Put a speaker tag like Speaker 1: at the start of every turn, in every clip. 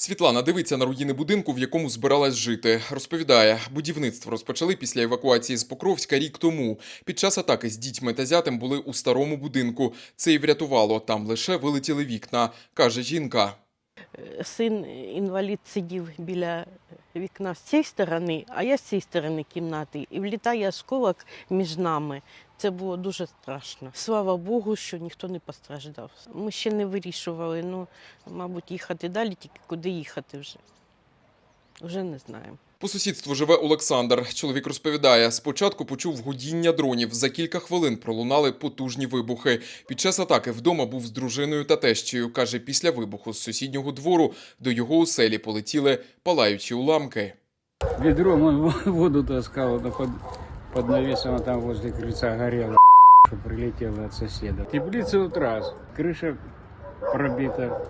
Speaker 1: Світлана дивиться на руїни будинку, в якому збиралась жити. Розповідає, будівництво розпочали після евакуації з Покровська рік тому. Під час атаки з дітьми та зятем були у старому будинку. Це й врятувало. Там лише вилетіли вікна, каже жінка.
Speaker 2: Син інвалід сидів біля вікна з цієї сторони, а я з цієї сторони кімнати. І влітає осколок між нами. Це було дуже страшно. Слава Богу, що ніхто не постраждав. Ми ще не вирішували, ну, мабуть, їхати далі, тільки куди їхати вже Вже не знаємо.
Speaker 1: По сусідству живе Олександр. Чоловік розповідає, спочатку почув гудіння дронів. За кілька хвилин пролунали потужні вибухи. Під час атаки вдома був з дружиною та тещею. Каже, після вибуху з сусіднього двору до його оселі полетіли палаючі уламки.
Speaker 3: Ведром он воду таскал это под, под навесом, а там возле крыльца горело, что прилетело от соседа. Теплица вот раз, крыша пробита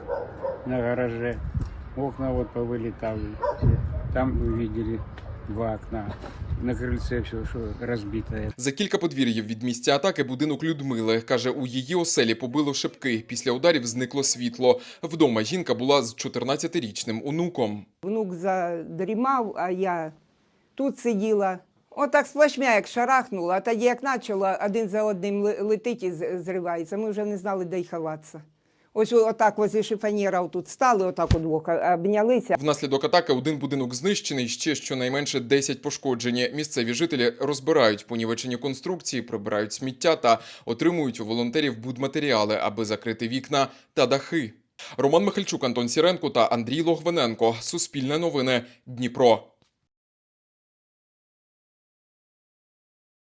Speaker 3: на гараже, окна вот повылетали. все. Там вы видели два окна. На крыльце все, что разбитое.
Speaker 1: За кілька подвір'їв від місця атаки будинок Людмили. Каже, у її оселі побило шибки. Після ударів зникло світло. Вдома жінка була з 14-річним онуком.
Speaker 4: Внук задрімав, а я тут сиділа. Отак сплашмя, як шарахнула, а тоді як почала, один за одним ли- летить і з- зривається. Ми вже не знали, де й ховатися. Ось отак возле шифонєра тут стали, отак удвох обнялися.
Speaker 1: Внаслідок атаки один будинок знищений, ще щонайменше 10 пошкоджені. Місцеві жителі розбирають понівечені конструкції, прибирають сміття та отримують у волонтерів будматеріали, аби закрити вікна та дахи. Роман Михальчук, Антон Сіренко та Андрій Логвиненко. Суспільне новини. Дніпро.